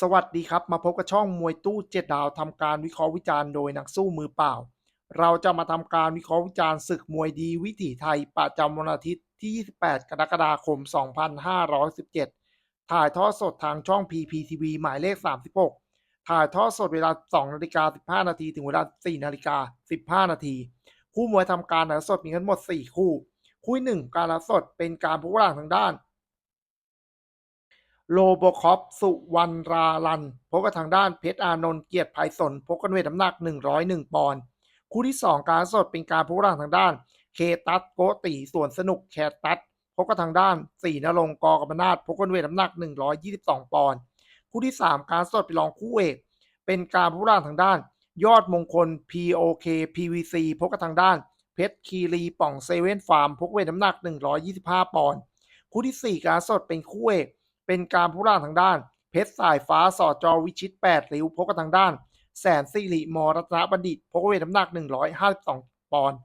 สวัสดีครับ มาพบกับช่องมวยตู้เจ็ดดาวทำการวิเคราะห์วิจารณ์โดยนักสู้มือเปล่า เราจะมาทำการวิเคราะห์วิจารณ์ศึกมวยดีวิถีไทยประจำวันอาทิตย์ที่ 28 กรกฎาคม 2517 ถ่ายทอดสดทางช่อง PPTV หมายเลข 36 ถ่ายทอดสดเวลา 2นาฬิกา15 นาทีถึงเวลา 4นาฬิกา15 นาทีคู่มวยทำการถ่ายทอดสดมีทั้งหมด 4 คู่ คู่หนึ่งการถ่ายสดเป็นการพบกันทางด้าน โลโบคอปสุวรรณราลันพบกับทางด้านเพชรอานนท์เกียรติภัยสนพบกันเวทน้ำหนัก 101 ปอนด์คู่ที่ 2 การสดเป็นการพบกันทางด้าน เคตัสโกตีส่วนสนุกแคตัสพบกับทางด้านสีนรงค์กอกรรมนาถพบกันเวทน้ำหนัก 122 ปอนด์คู่ที่ 3 การสดเป็นรองคู่เอกเป็นการพบกันทางด้าน ยอดมงคล POK PVC พบกับทางด้าน เพชรคีรีป่องเซเว่นฟาร์มพกเวทน้ำหนัก 125 ปอนด์คู่ทีสี่4 การสดเป็นคู่เอก เป็นการผู้ร่าทางด้าน เพชรสายฟ้าสอจอวิชิต8ริ้วพกกับทางด้าน แสนสิริมรัตนบัณฑิตพกเวทน้ำหนัก 152 ปอนด์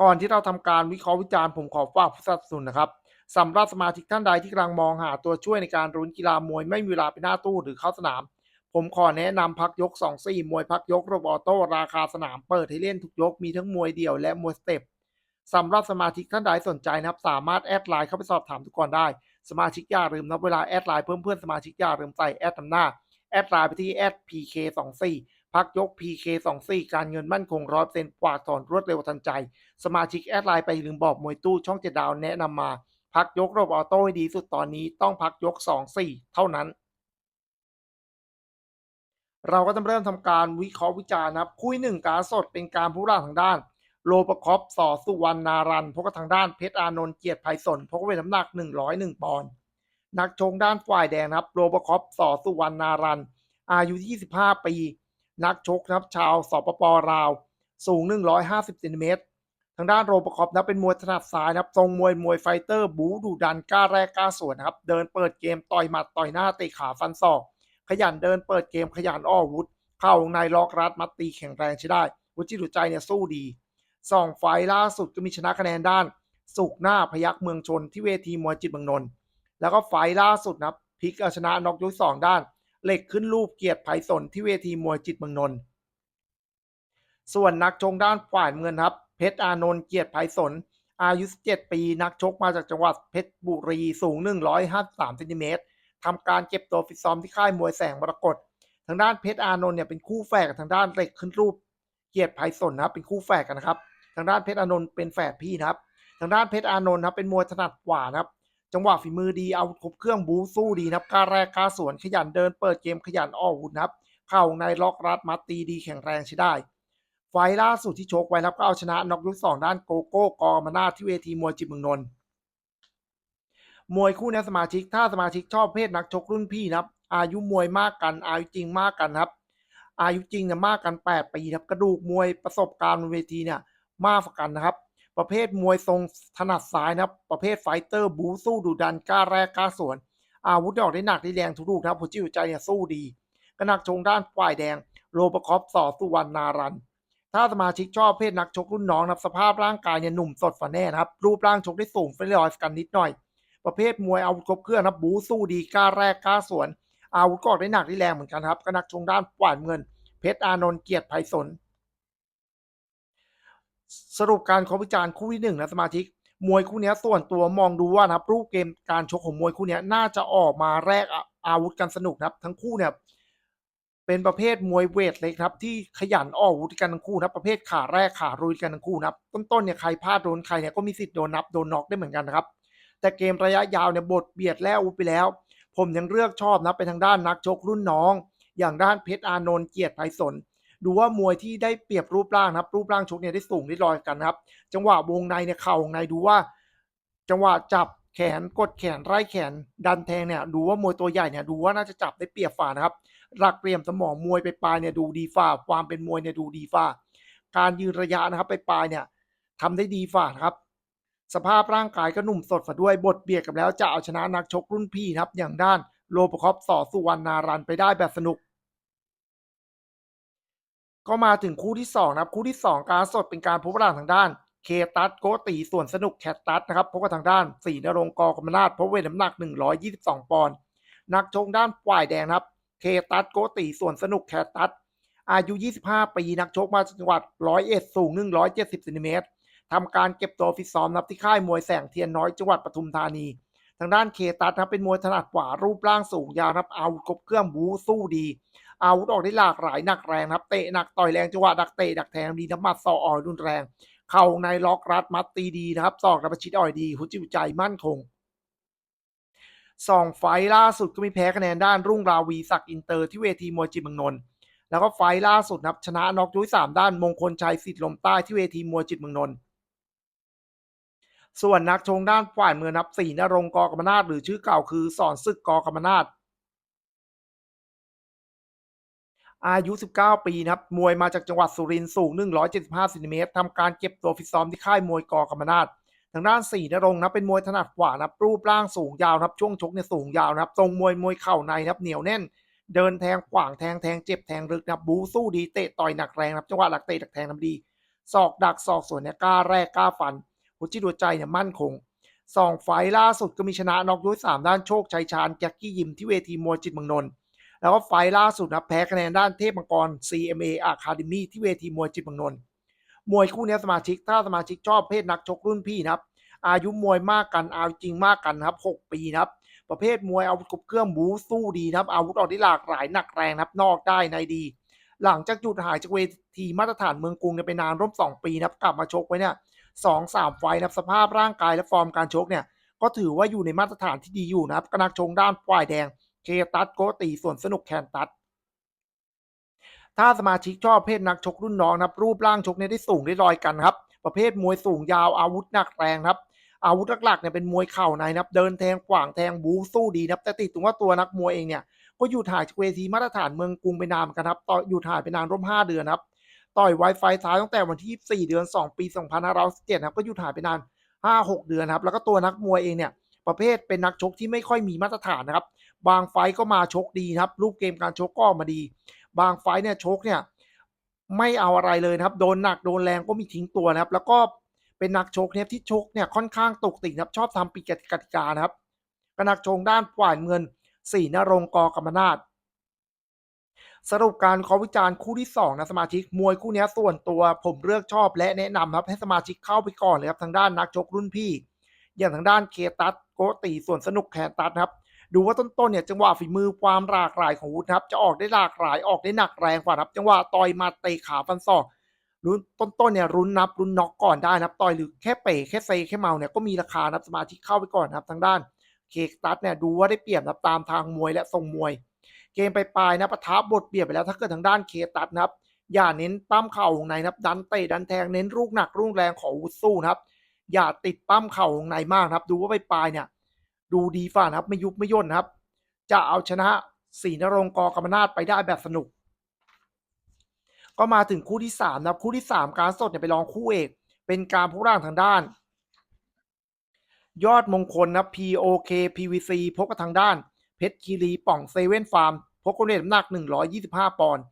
ก่อนที่เราทำการวิเคราะห์วิจารณ์ผมขอฝากผู้สนับสนุนนะครับสำหรับสมาชิกท่านใดที่กำลังมองหาตัวช่วยในการรุ้นกีฬามวยไม่มีเวลาไปหน้าตู้หรือเข้าสนาม ผมขอแนะนำพักยก2 4มวยพักยกระบบออโต้ราคาสนามเปิดให้เล่นทุกยกมีทั้งมวยเดี่ยวและมวยสเต็ปสำหรับสมาชิกท่านใดสนใจนะครับ สามารถแอดไลน์เข้าไปสอบถามทุกคนได้ สมาชิกอย่าลืมนะเวลาแอดไลน์เพิ่มเพื่อนสมาชิกอย่าลืมใส่แอดนำหน้า แอดไลน์ไปที่แอด PK24 พักยก PK24 การเงินมั่นคงร้อยเซนกว่าถอนรวดเร็วทันใจ สมาชิกแอดไลน์ไปลืมบอกมวยตู้ช่องเจดดาวแนะนำมา พักยกระบบออโต้ให้ดีสุดตอนนี้ต้องพักยก 2-4 เท่านั้น เราก็จะเริ่มทำการวิเคราะห์วิจารณ์นะครับคุยหนึ่งการสดเป็นการผู้ร่างทางด้าน โลประคอปสอสุวรรณนารันพบกับทางด้านเพชรอานนท์เกียรติภัยสนพบกับเวทน้ำหนัก 101 ปอนด์นักชงด้านฝ่ายแดงครับ โลประคอปสอสุวรรณนารันอายุ 25 ปี นักชกนะครับชาวสปปลาว สูง 150เซนติเมตรทางด้านโรบคอปนะเป็นมวยถนัดซ้ายนะครับทรงมวยมวยไฟเตอร์บูดูดันกล้าแรกกล้าสวนนะครับเดินเปิดเกมต่อยหมัดต่อยหน้าเตะขาฟันศอก ขยันเดินเปิดเกมขยันอ้อวุธ เข้าวงในล็อกรัดมัดตีแข็งแรงใช้ได้วุจิตหัวใจเนี่ยสู้ดี สองไฟล์ล่าสุดก็มีชนะคะแนนด้าน สุกหน้าพยักเมืองชนที่เวทีมวยจิตเมืองนนท์แล้วก็ไฟล์ล่าสุดนะพลิกเอาชนะน็อกยกสองด้าน เหล็กขึ้นรูปเกียรติไผ่สนที่เวทีมวยจิตเมืองนนท์ส่วนนักชงด้านฝ่ายเงินครับ เพชรอานนท์เกียรติไผ่สน อายุ 17 ปีนักชกมาจากจังหวัดเพชรบุรีสูง 153เซนติเมตรทำการเก็บตัวฟิตซ้อมที่ค่ายมวยแสงมรกตทางด้านเพชรอานนท์เนี่ยเป็นคู่แฝดกับทางด้านเหล็กขึ้นรูปเกียรติไผ่สนนะครับเป็นคู่แฝดกันนะครับ ทางด้านเพชรอานนท์เป็นแฝดพี่นะครับ ทางด้านเพชรอานนท์นะครับเป็นมวยถนัดกว่านะครับ จังหวะฝีมือดีเอาครบเครื่องบูสู้ดีนะครับกล้าแรกกล้าสวนขยันเดินเปิดเกมขยันออกอาวุธนะครับ เข้าในล็อกรัดมัดตีดีแข็งแรงใช้ได้ ไฟล่าสุดที่ชกไว้ครับก็เอาชนะน็อกยกสองด้านโกโก้กอมานาที่เวทีมวยจิมืองนนท์มวยคู่นี้สมาชิกถ้าสมาชิกชอบเพศนักชกรุ่นพี่นะครับ อายุมวยมากกันอายุจริงมากกันครับ อายุจริงเนี่ยมากกัน 8 ปีครับกระดูกมวยประสบการณ์บนเวทีเนี่ย มากกันนะครับ ประเภทมวยทรงถนัดซ้ายนะครับ ประเภทไฟเตอร์บูสู้ดุดันกล้าแรกกล้าสวน อาวุธออกได้หนักได้แรงทุกลูกนะครับหัวจิตหัวใจเนี่ยสู้ดีก็นักชงด้านฝ่ายแดง โรบคอปสอสุวรรณนารัน ถ้าสมาชิกชอบเพศนักชกรุ่นน้องนะครับสภาพร่างกายเนี่ยหนุ่มสดฝันแน่นะครับ รูปร่างชกได้สูงเฟรนลอยกันนิดหน่อย ประเภทมวยอาวุธครบเครื่องนะบูสู้ดีกล้าแรกกล้าสวน อาวุธก็ออกได้หนักได้แรงเหมือนกันครับก็นักชงด้านฝ่ายเงิน เพชรอานนท์เกียรติไพศาล สรุปการขอวิจารณ์คู่ที่หนึ่งนะสมาชิก มวยคู่นี้ส่วนตัวมองดูว่านะครับรูปเกมการชกของมวยคู่นี้น่าจะออกมาแรกอาวุธกันสนุกนะครับ ทั้งคู่เนี่ยเป็นประเภทมวยเวทเลยครับ ที่ขยันออกอาวุธกันทั้งคู่นะประเภทขาแรกขารุยกันทั้งคู่นะต้นๆเนี่ยใครพลาดโดนใครเนี่ยก็มีสิทธิ์โดนนับโดนน็อกได้เหมือนกันนะครับ แต่เกมระยะยาวเนี่ยบทเบียดแล้วอุไปแล้ว ผมยังเลือกชอบนะไปทางด้านนักชกรุ่นน้อง อย่างด้านเพชรอานนท์เกียรติไพศาล ดูว่ามวยที่ได้เปรียบรูปร่างนะครับ รูปร่างชกเนี่ยได้สูงได้ลอยกันนะครับ จังหวะวงในเนี่ยเข่าวงในดูว่า จังหวะจับแขนกดแขนไล่แขนดันแทงเนี่ยดูว่ามวยตัวใหญ่เนี่ยดูว่าน่าจะจับได้เปรียบฝ่านะครับ หลักเปรียมสมองมวยไปปลายเนี่ยดูดีฝ่า ความเป็นมวยเนี่ยดูดีฝ่า การยืนระยะนะครับไปปลายเนี่ยทำได้ดีฝ่านะครับ สภาพร่างกายก็หนุ่มสดฝ่าด้วยบทเบียดกับแล้วจะเอาชนะนักชกรุ่นพี่นะครับ อย่างด้านโลปคอปสอสุวรรณารันไปได้แบบสนุก ก็มาถึงคู่ที่2นะครับคู่ที่ 2 การสดเป็นการพบกันทางด้าน เคตัสโกตีส่วนสนุกแคตตัสนะครับพบกันทางด้านสีนรงกอกรรมนาถพบเวทน้ำหนัก 122 ปอนด์นักชกด้านฝ่ายแดงครับ เคตัสโกติส่วนสนุกแคตัสอายุ 25 ปีนักชกมาจากจังหวัดร้อยเอ็ดสูง 170ซนติเมตรทำการเก็บตัวฟิตซ้อมนับที่ค่ายมวยแสงเทียนน้อยจังหวัดปทุมธานี ทางด้านเคตัสนะเป็นมวยถนัดขวารูปร่างสูงยาวนะครับเอาวุธครบเครื่องบูสู้ดี อาวุธออกได้หลากหลายหนักแรงครับเตะหนักต่อยแรงจังหวะดักเตะดักแทงดีน้ำมัดสออ่อยรุนแรง เข่าในล็อกรัดมัดตีดีนะครับศอกระประชิดอ่อยดีหัวจิตหัวใจมั่นคงสองไฟล์ล่าสุดก็มีแพ้คะแนนด้านรุ่งราวีศักดิ์อินเตอร์ที่เวทีมวยจิตมืองนนท์แล้วก็ไฟล์ล่าสุดนะครับชนะน็อกยุ้ยสามด้านมงคลชัยสิทธิ์ลมใต้ที่เวทีมวยจิตเมืองนนท์ส่วนนักชงด้านฝ่ายเมืองนับสี่นรงกอกรรมนาถหรือชื่อเก่าคือสอนศึกกอกรรมนาถ อายุ 19 ปีนะครับ มวยมาจากจังหวัดสุรินทร์สูง 175ซนติเมตรทำการเก็บตัวฟิตซ้อมที่ค่ายมวยกอกรรมนาถทางด้านสี่นรงนะเป็นมวยถนัดขวานะครับรูปร่างสูงยาวนะครับ ช่วงชกเนี่ยสูงยาวนะครับ ทรงมวยมวยเข่าในนะครับเหนียวแน่น เดินแทงขวางแทงแทงเจ็บแทงลึกนะครับบูสู้ดีเตะต่อยหนักแรงนะครับจังหวะหลักเตะหลักแทงทำดีศอกดักศอกสวนเนี่ยกล้าแรกกล้าฟันหัวจิตหัวใจเนี่ยมั่นคงสองไฟล่าสุดก็มีชนะน็อกยุ้ยสามด้านโชคชัยชาญแจ็คกี้ยิมที่เวทีมวยจิตเมืองนนท์ แล้วก็ไฟล่าสุดนะแพ้คะแนนด้านเทพมังกร CMA Academy ที่เวทีมวยจิตรเมืองนนท์มวยคู่นี้สมาชิกถ้าสมาชิกชอบเพศนักชกรุ่นพี่นะครับ อายุมวยมากกันอายุจริงมากกันนะครับ 6 ปีนะครับ ประเภทมวยอาวุธครบเครื่องบูสู้ดีนะครับอาวุธออกได้หลากหลายหนักแรงนะครับนอกได้ในดี หลังจากหยุดหายจากเวทีมาตรฐานเมืองกรุงเนี่ยไปนานร่วม 2 ปีนะครับกลับมาชกไว้เนี่ยสองสามไฟนะครับสภาพร่างกายและฟอร์มการชกเนี่ยก็ถือว่าอยู่ในมาตรฐานที่ดีอยู่นะครับกนักชงด้านฝ่ายแดง เคตัสโกตีส่วนสนุกแคนตัสถ้าสมาชิกชอบเพศนักชกรุ่นน้องนะครับ รูปร่างชกเนี่ยได้สูงได้ลอยกันครับ ประเภทมวยสูงยาวอาวุธหนักแรงครับ อาวุธหลักๆเนี่ยเป็นมวยเข่าในนะครับ เดินแทงขวางแทงบูสู้ดีนะครับ แต่ติดตรงว่าตัวนักมวยเองเนี่ยก็อยู่ถ่ายจากเวทีมาตรฐานเมืองกรุงไปนานเหมือนกันครับต่ออยู่ถ่ายไปนานร่วม5เดือนครับต่อยไวไฟท้ายตั้งแต่วันที่ 4 เดือน 2 ปี 2517ครับก็อยู่ถ่ายไปนาน 5-6 เดือนครับ แล้วก็ตัวนักมวยเองเนี่ย ประเภทเป็นนักชกที่ไม่ค่อยมีมาตรฐานนะครับ บางไฟต์ก็มาชกดีครับ รูปเกมการชกก็มาดี บางไฟต์เนี่ยชกเนี่ยไม่เอาอะไรเลยครับ โดนหนักโดนแรงก็มีทิ้งตัวนะครับ แล้วก็เป็นนักชกเนี่ยที่ชกเนี่ยค่อนข้างตกติกนะครับ ชอบทำปิดกติกานะครับกนักชกด้านฝ่ายเงินสี่นรงกอกรรมนาถสรุปการขอวิจารณ์คู่ที่2นะสมาชิกมวยคู่นี้ส่วนตัวผมเลือกชอบและแนะนำครับให้สมาชิกเข้าไปก่อนเลยครับทางด้านนักชกรุ่นพี่ อย่างทางด้านเคตัสโกตีส่วนสนุกแคนตัสครับ ดูว่าต้นๆเนี่ยจังหวะฝีมือความหลากหลายของวุฒิครับจะออกได้หลากหลายออกได้หนักแรงกว่าครับจังหวะต่อยมาเตะขาฟันศอกรุนต้นๆเนี่ยรุนนับรุนน็อกก่อนได้นะครับต่อยหรือแค่เป๋แค่เซแค่เมาเนี่ยก็มีราคานะครับสมาชิเข้าไปก่อนนะครับทางด้านเคตัสเนี่ยดูว่าได้เปรียบนะครับตามทางมวยและทรงมวย เกมไปปลายนะปะทะบทเปรียบไปแล้วถ้าเกิดทางด้านเคตัสนะครับอย่าเน้นปั้มเข่าของในนะครับ ดันเตะดันแทงเน้นลูกหนักลูกแรงของวุฒิสู้นะครับ อย่าติดปั้มเข่าของในมากนะครับ ดูว่าไปปลายเนี่ย ดูดีฝ่านะครับ ไม่ยุบไม่ย่นครับ จะเอาชนะสีนรงกอกรรมนาถไปได้แบบสนุก ก็มาถึงคู่ที่สามนะครับ คู่ที่สามการสดเนี่ยไปลองคู่เอก เป็นการผู้ร่างทางด้าน ยอดมงคลนะ POK PVC พบกับทางด้าน เพชรคีรีป่องเซเว่นฟาร์มพกกำเนิดน้ำหนัก 125 ปอนด์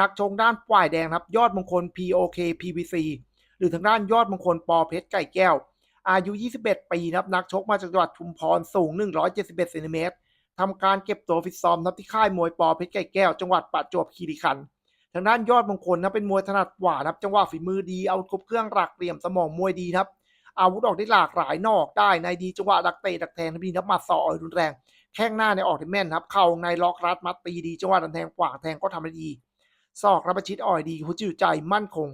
นักชงด้านฝ่ายแดงครับ ยอดมงคล POK PVC หรือทางด้านยอดมงคลปอเพชรไก่แก้ว อายุ 21 ปีนะครับนักชกมาจากจังหวัดชุมพรสูง 171เซนติเมตรทำการเก็บตัวฟิตซ้อมนับที่ค่ายมวยปอเพชรไก่แก้วจังหวัดประจวบคีรีขันธ์ทางด้านยอดมงคลนะเป็นมวยถนัดขวานะครับ จังหวะฝีมือดีเอาครบเครื่องหลักเหลี่ยมสมองมวยดีครับ อาวุธออกได้หลากหลายนอกได้ในดีจังหวะดักเตะดักแทงทีนับมัดสออ่อยรุนแรง แข้งหน้าในออกได้แม่นครับ เข่าในล็อกรัดมัดตีดีจังหวะดันแทงขวาแทงก็ทำได้ดีศอกรับประชิดอ่อยดีหัวจิตใจมั่นคง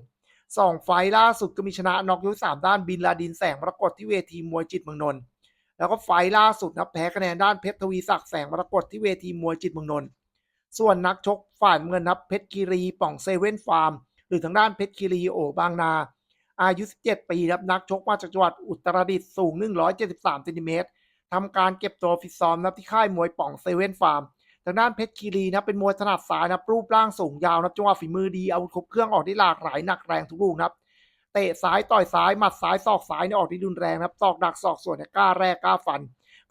สองไฟล่าสุดก็มีชนะน็อกยกสามด้านบินลาดินแสงมรกตที่เวทีมวยจิตเมืองนนท์แล้วก็ไฟล่าสุดนะแพ้คะแนนด้านเพชรทวีศักดิ์แสงมรกตที่เวทีมวยจิตเมืองนนท์ส่วนนักชกฝ่ายเงินนับเพชรคีรีป่องเซเว่นฟาร์ม หรือทางด้านเพชรคีรีโอบางนา อายุ 17 ปีครับนักชกมาจากจังหวัดอุตรดิตถ์สูง 173เซนติเมตรทำการเก็บตัวฟิตซ้อมนับที่ค่ายมวยป่องเซเว่นฟาร์ม ทางด้านเพชรคีรีนะเป็นมวยถนัดซ้ายนะรูปร่างสูงยาวนะจังหวะฝีมือดีอาวุธครบเครื่องออกได้หลากหลายหนักแรงทุกลูกนะครับเตะซ้ายต่อยซ้ายหมัดซ้ายศอกซ้ายเนี่ยออกได้รุนแรงนะครับศอกดักศอกส่วนเนี่ยกล้าแรกกล้าฟัน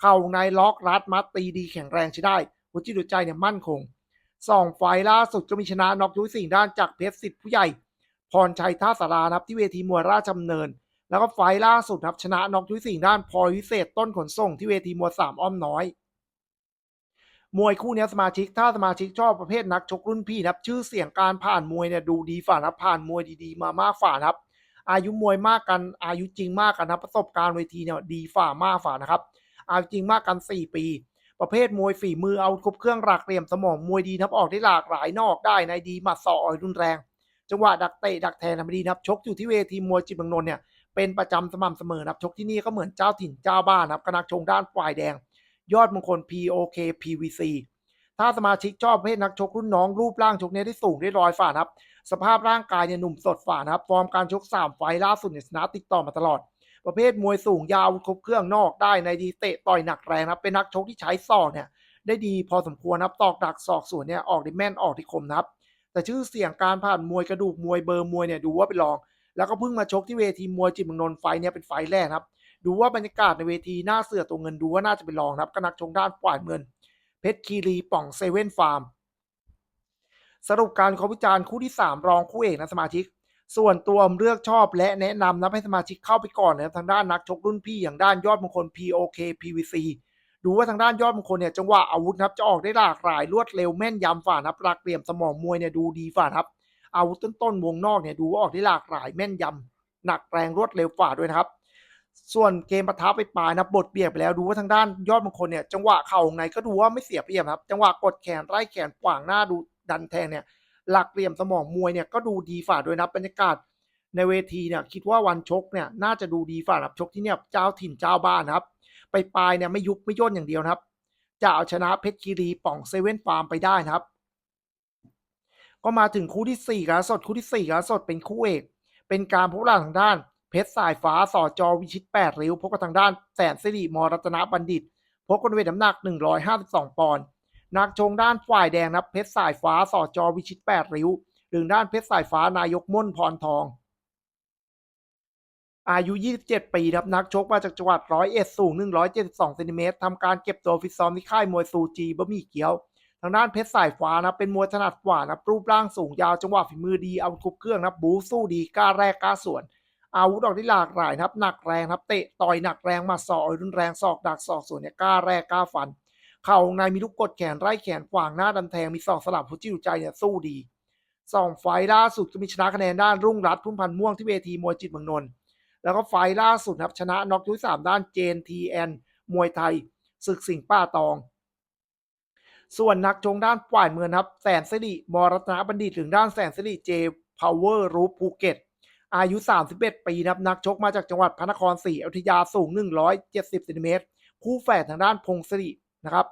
เข่าในล็อกรัดมัดตีดีแข็งแรงใช้ได้หัวจิตหัวใจเนี่ยมั่นคงสองไฟล์ล่าสุดก็มีชนะน็อกยุ้ยสิ่ด้านจากเพชรสิทธิ์ผู้ใหญ่พรชัยท่าสารานะครับที่เวทีมวยราชดำเนิน แล้วก็ไฟล์ล่าสุดครับชนะน็อกยุ้ยสิ่ด้านพลอยวิเศษต้นขนส่งที่เวทีมวยสามอ้อมน้อย มวยคู่นี้สมาชิกถ้าสมาชิกชอบประเภทนักชกรุ่นพี่นะครับ ชื่อเสียงการผ่านมวยเนี่ยดูดีฝ่านะครับผ่านมวยดีๆ มามากฝ่านะครับ อายุมวยมากกันอายุจริงมากกันนะประสบการณ์เวทีเนี่ยดีฝ่ามากฝ่านะครับอายุจริงมากกัน 4 ปี ประเภทมวยฝีมือเอาครบเครื่องหลักเหลี่ยมสมองมวยดีนับออกได้หลากหลายนอกได้ในดีหมัดศอกอ่อยรุนแรง จังหวะดักเตะดักแทงทำดีนะครับชกอยู่ที่เวทีมวยจิตรเมืองนนท์เนี่ยเป็นประจำสม่ำเสมอนะครับชกที่นี่ก็เหมือนเจ้าถิ่นเจ้าบ้านนะครับกนักชงด้านฝ่ายแดง ยอดมงคล POK PVC ถ้าสมาชิกชอบประเภทนักชกรุ่นน้องรูปร่างชกเนี่ยที่สูงได้รอยฝ่านะครับ สภาพร่างกายเนี่ยหนุ่มสดฝ่านะครับ ฟอร์มการชก 3 ไฟล่าสุดเนี่ยชนะติดต่อมาตลอด ประเภทมวยสูงยาวครบเครื่องนอกได้ในดีเตะต่อยหนักแรงนะครับเป็นนักชกที่ใช้ศอกเนี่ยได้ดีพอสมควรนะครับตอกดักศอกส่วนเนี่ยออกได้แม่นออกที่คมนะครับ แต่ชื่อเสียงการผ่านมวยกระดูกมวยเบอร์มวยเนี่ยดูว่าเป็นรอง แล้วก็เพิ่งมาชกที่เวทีมวยจิตมืองนนไฟเนี่ยเป็นไฟแรกครับ ดูว่าบรรยากาศในเวทีหน่าเสือตัวเงินดูว่าน่าจะเป็นรองครับก็นักชงด้านฝ่ายเงิน เพชรคีรีป่องเซเว่นฟาร์มสรุปการขอวิจารณ์คู่ที่ 3 รองคู่เอกนะสมาชิก ส่วนตัวเลือกชอบและแนะนำนะให้สมาชิกเข้าไปก่อนนะทางด้านนักชกรุ่นพี่อย่างด้านยอดมงคล POK PVC ดูว่าทางด้านยอดมงคลเนี่ยจังหวะอาวุธครับจะออกได้หลากหลายรวดเร็วแม่นยำฝ่านะครับหลักเหลี่ยมสมองมวยเนี่ยดูดีฝ่าครับอาวุธต้นๆวงนอกเนี่ยดูว่าออกได้หลากหลายแม่นยำหนักแรงรวดเร็วฝ่าด้วยนะครับ ส่วนเกมปะทะไปปลายนะบทเบียดไปแล้วดูว่าทางด้านยอดมงคลเนี่ยจังหวะเข่าของในก็ดูว่าไม่เสียเปรียบครับจังหวะกดแขนไล่แขนขวางหน้าดูดันแทงเนี่ยหลักเหลี่ยมสมองมวยเนี่ยก็ดูดีฝ่าด้วยนะบรรยากาศในเวทีเนี่ยคิดว่าวันชกเนี่ยน่าจะดูดีฝ่าครับชกที่เนี่ยเจ้าถิ่นเจ้าบ้านครับ ไปปลายเนี่ยไม่ยุบไม่ย่นอย่างเดียวนะครับ จะเอาชนะเพชรคีรีป่องเซเว่นฟาร์มไปได้นะครับ ก็มาถึงคู่ที่4กระสดคู่ที่4กระสดเป็นคู่เอก เป็นการพบกันทางด้าน เพชรสายฟ้าสอจอวิชิต 8 ริ้ว พบกับทางด้านแสนสิริมรัตนบัณฑิต พบกันเวทน้ำหนัก 152 ปอนด์นักชงด้านฝ่ายแดงนะเพชรสายฟ้าสอจอวิชิต 8 ริ้ว หรือด้านเพชรสายฟ้านายกม่นพรทอง อายุ 27 ปีครับนักชกมาจากจังหวัดร้อยเอ็ดสูง 172เซนติเมตรทำการเก็บตัวฟิตซ้อมที่ค่ายมวยซูจีบะหมี่เกี๊ยวทางด้านเพชรสายฟ้านะเป็นมวยถนัดกว่านะรูปร่างสูงยาวจังหวะฝีมือดีเอาครบเครื่องนะบูสู้ดีกล้าแรกกล้าส่วน อาวุธออกที่หลากหลายครับหนักแรงครับเตะต่อยหนักแรงมาสอกรุนแรงศอกดักศอกส่วนเนี่ยกล้าแรกกล้าฟัน เข่าในมีลูกกดแขนไล่แขนขวางหน้าดันแทงมีศอกสลับหัวจิตหัวใจเนี่ยสู้ดีสองไฟล่าสุดก็มีชนะคะแนนด้านรุ่งรัตพุ่มพันธ์ม่วงที่เวทีมวยจิตเมืองนนท์แล้วก็ไฟล่าสุดครับชนะน็อกยุ้ยสามด้านเจนทีแอนมวยไทยศึกสิงป้าตอง ส่วนนักชงด้านฝ่ายเมืองครับแสนสิริมรัตนบัณฑิตถึงด้านแสนสิริเจพาวเวอร์รูปภูเก็ต อายุ 31 ปีนะครับนักชกมาจากจังหวัดพระนครศรีอยุธยาสูง 170เซนติเมตรคู่แฝดทางด้านพงศรินะครับ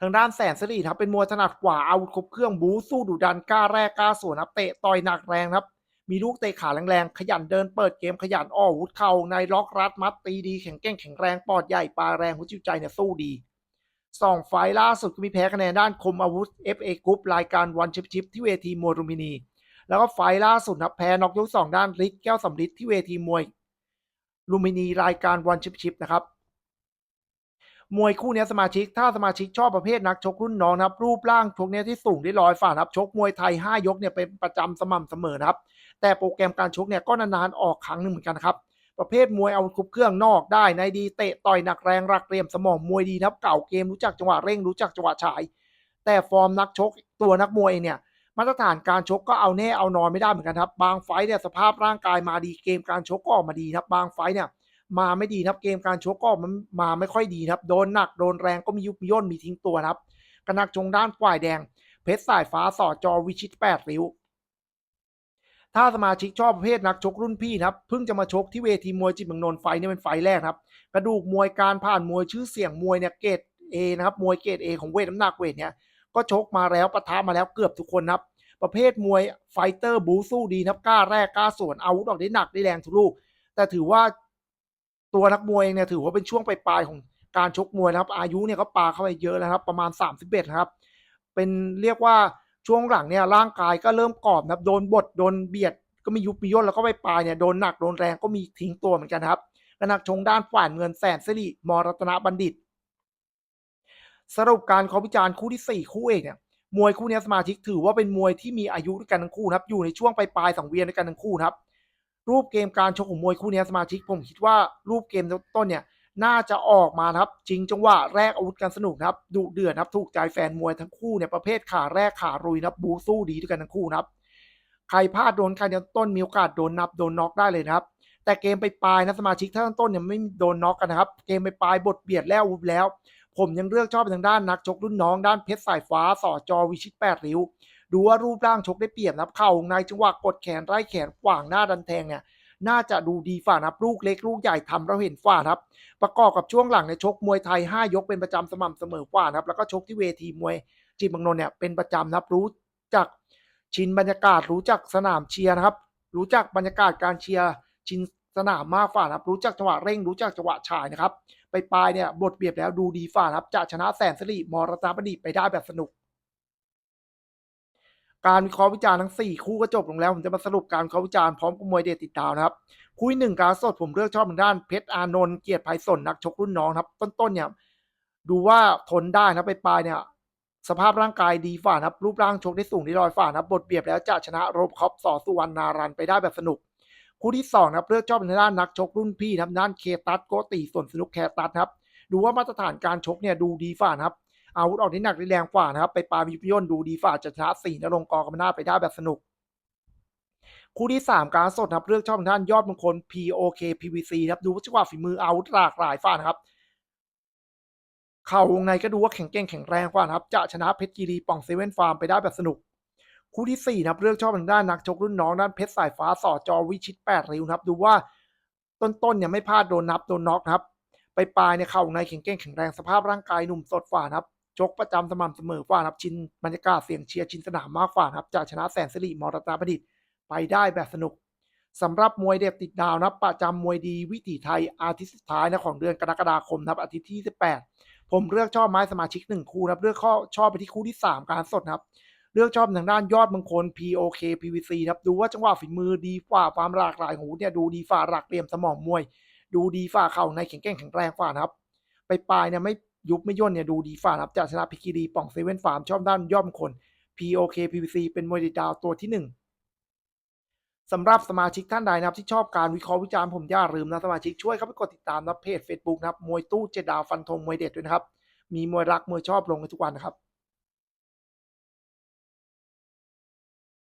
ทางด้านแสนสิริครับเป็นมวยถนัดกว่าอาวุธครบเครื่องบูสู้ดุดันกล้าแรกกล้าสวนครับเตะต่อยหนักแรงครับ มีลูกเตะขาแรงๆขยันเดินเปิดเกมขยันอ้อวุธเข่าในล็อกรัดมัดตีดีแข็งแกร่งแข็งแรงปอดใหญ่ปลาแรงหัวจิตใจเนี่ยสู้ดีสองไฟล์ล่าสุดก็มีแพ้คะแนนด้านคมอาวุธ FA กรุ๊ปรายการวันชิปชิปที่เวทีมวยรุมพินี แล้วก็ไฟล่าสุดนะแพ้น็อกยกสองด้านฤทธิ์แก้วสำลิดที่เวทีมวยลุมพินีรายการวันชิปชิปนะครับ มวยคู่นี้สมาชิก ถ้าสมาชิกชอบประเภทนักชกรุ่นน้องนะครับ รูปร่างชกเนี้ยที่สูงได้ร้อยฝ่านะครับ ชกมวยไทย 5 ยกเนี่ยเป็นประจำสม่ำเสมอนะครับ แต่โปรแกรมการชกเนี่ยก็นานๆออกครั้งหนึ่งเหมือนกันครับ ประเภทมวยเอาครบเครื่องนอกได้ในดีเตะต่อยหนักแรงรักเรียมสมองมวยดีนะครับ เก่าเกมรู้จักจังหวะเร่งรู้จักจังหวะฉาย แต่ฟอร์มนักชกตัวนักมวยเนี่ย มาตรฐานการชกก็เอาแน่เอานอนไม่ได้เหมือนกันครับ บางไฟท์เนี่ยสภาพร่างกายมาดีเกมการชกก็ออกมาดีครับ บางไฟท์เนี่ยมาไม่ดีครับเกมการชกก็มันมาไม่ค่อยดีครับ โดนหนักโดนแรงก็มียุบมีย่นมีทิ้งตัวครับกระนักชงด้านฝ่ายแดง เพชรสายฟ้าสอจอวิชิตแปดริ้ว ถ้าสมาชิกชอบประเภทนักชกรุ่นพี่ครับเพิ่งจะมาชกที่เวทีมวยจิตเมืองนนท์ไฟท์เนี่ยเป็นไฟแรกครับ กระดูกมวยการผ่านมวยชื่อเสียงมวยเนี่ยเกรดเอนะครับมวยเกรดเอของเวทน้ำหนักเวทเนี่ย ก็ชกมาแล้วปะทะมาแล้วเกือบทุกคนนะครับ ประเภทมวยไฟเตอร์บูสู้ดีนะครับกล้าแรกกล้าสวนอาวุธออกได้หนักได้แรงทุกลูก แต่ถือว่าตัวนักมวยเองเนี่ยถือว่าเป็นช่วงปลายๆของการชกมวยนะครับ อายุเนี่ยก็ปาเข้าไปเยอะแล้วครับ ประมาณ 31นะครับ เป็นเรียกว่าช่วงหลังเนี่ยร่างกายก็เริ่มกรอบนะครับโดนบดโดนเบียดก็มียุบมีย่นแล้วก็ไปปลายเนี่ยโดนหนักโดนแรงก็มีทิ้งตัวเหมือนกันครับกนักชงด้านฝ่ายเงินแสนสิริมรัตนบัณฑิต สรุปการขอวิจารณ์คู่ที่ 4 คู่เอกเนี่ยมวยคู่นี้สมาชิกถือว่าเป็นมวยที่มีอายุด้วยกันทั้งคู่นะครับอยู่ในช่วงปลายๆสังเวียนด้วยกันทั้งคู่นะครับ รูปเกมการชกของมวยคู่นี้สมาชิกผมคิดว่ารูปเกมต้นเนี่ยน่าจะออกมาครับจริงจังหวะแรกอาวุธกันสนุกครับดุเดือดครับถูกใจแฟนมวยทั้งคู่เนี่ยประเภทขาแรกขารุยนะครับบูสู้ดีด้วยกันทั้งคู่นะครับใครพลาดโดนใครต้นมีโอกาสโดนนับโดนน็อกได้เลยนะครับ แต่เกมไปปลายนะสมาชิกท่านต้นเนี่ยไม่โดนน็อกกันนะครับ เกมไปปลายบทเบียดแล้ววุบแล้ว ผมยังเลือกชอบทางด้านนักชกรุ่นน้องด้านเพชรสายฟ้าสอจอวิชิตแปดริ้ว ดูว่ารูปร่างชกได้เปรียบนะครับเข่าในจังหวะกดแขนไล่แขนขวางหน้าดันแทงเนี่ยน่าจะดูดีฝ่านะครับลูกเล็กลูกใหญ่ทำเราเห็นฝ่าครับ ประกอบกับช่วงหลังในชกมวยไทย 5 ยกเป็นประจำสม่ำเสมอฝ่าครับแล้วก็ชกที่เวทีมวยจีบางนนเนี่ยเป็นประจำนะครับรู้จักชินบรรยากาศรู้จักสนามเชียร์นะครับ รู้จักบรรยากาศการเชียร์ชินสนามมากฝ่าครับ รู้จักจังหวะเร่งรู้จักจังหวะฉายนะครับ ไปปลายเนี่ยบทเบียดแล้วดูดีฝ่าครับจะชนะแสนสิริมรตาบดีไปได้แบบสนุก การวิเคราะห์วิจารณ์ทั้ง 4 คู่ก็จบลงแล้ว ผมจะมาสรุปการวิเคราะห์วิจารณ์พร้อมกับมวยเดติดดาวนะครับคู่หนึ่งการสดผมเลือกชอบทางด้านเพชรอานนท์เกียรติไพศาลนักชกรุ่นน้องครับ ต้นๆเนี่ยดูว่าทนได้นะไปปลายเนี่ยสภาพร่างกายดีฝ่านะครับรูปร่างชกได้สูงได้ลอยฝ่านะครับบทเบียบแล้วจะชนะโรบคอปสอสุวรรณารันไปได้แบบสนุก คู่ที่สองนะครับเลือกชอบทางด้านนักชกรุ่นพี่นะครับด้านเคตัสโกติส่วนสนุกแคตัสครับดูว่ามาตรฐานการชกเนี่ยดูดีฝ่านะครับอาวุธออกที่หนักแรงกว่านะครับ ไปปายวิปย่นดูดีฝ่าจะชนะสี่นรงกอกรรมนาไปได้แบบสนุก คู่ที่ 3 การสดนะครับเลือกช่องท่านยอดมงคล POK PVC ครับดูว่าจังหวะฝีมืออาวุธหลากหลายฝ่านะครับเข่าวงในก็ดูว่าแข็งเก่งแข็งแรงกว่านะครับ จะชนะเพชรกีรีป่องเซเว่นฟาร์มไปได้แบบสนุก คู่ที่4นะครับเลือกชอบทางด้านนักชกรุ่นน้องด้านเพชรสายฟ้าสอจอวิชิต8ริ้วครับ ดูว่าต้นๆเนี่ยไม่พลาดโดนนับโดนน็อกครับ ไปปลายเนี่ยเข่าในแข็งเก่งแข็งแรงสภาพร่างกายหนุ่มสดฝ่านครับชกประจำสม่ำเสมอฝ่านครับชินบรรยากาศเสียงเชียร์ชินสนามมากฝ่านครับจะชนะแสนสิริมรตาประดิษฐ์ไปได้แบบสนุกสำหรับมวยเด็ดติดดาวนับประจำมวยดีวิถีไทยอาทิตย์สุดท้ายนะของเดือนกรกฎาคมนะครับอาทิตย์ที่ 18 ผมเลือกชอบไม้สมาชิกหนึ่งคู่นะครับเลือกข้อชอบไปที่คู่ที่ 3 การสดนะครับ เลือกชอบทางด้านยอดมงคล POK PVC ครับดูว่าจังหวะฝีมือดีฝ่าความหลากหลายของอาวุธเนี่ยดูดีฝ่าหลักเหลี่ยมสมองมวย ดูดีฝ่าเข่าในแข็งแกร่งแข็งแรงฝ่านะครับ ไปปลายเนี่ยไม่ยุบไม่ย่นเนี่ยดูดีฝ่านะครับจะชนะพิกีดีป่องเซเว่นฟาร์มชอบด้านยอดมงคล POK PVC เป็นมวยเด็ดดาวตัวที่หนึ่งสำหรับสมาชิกท่านใดนะครับที่ชอบการวิเคราะห์วิจารณ์ผมอย่าลืมนะสมาชิกช่วยเข้าไปกดติดตามนะเพจ Facebook นะครับมวยตู้เจ็ดดาวฟันธงมวยเด็ดด้วยนะครับ มีมวยรักมวยชอบลงในทุกวันนะครับ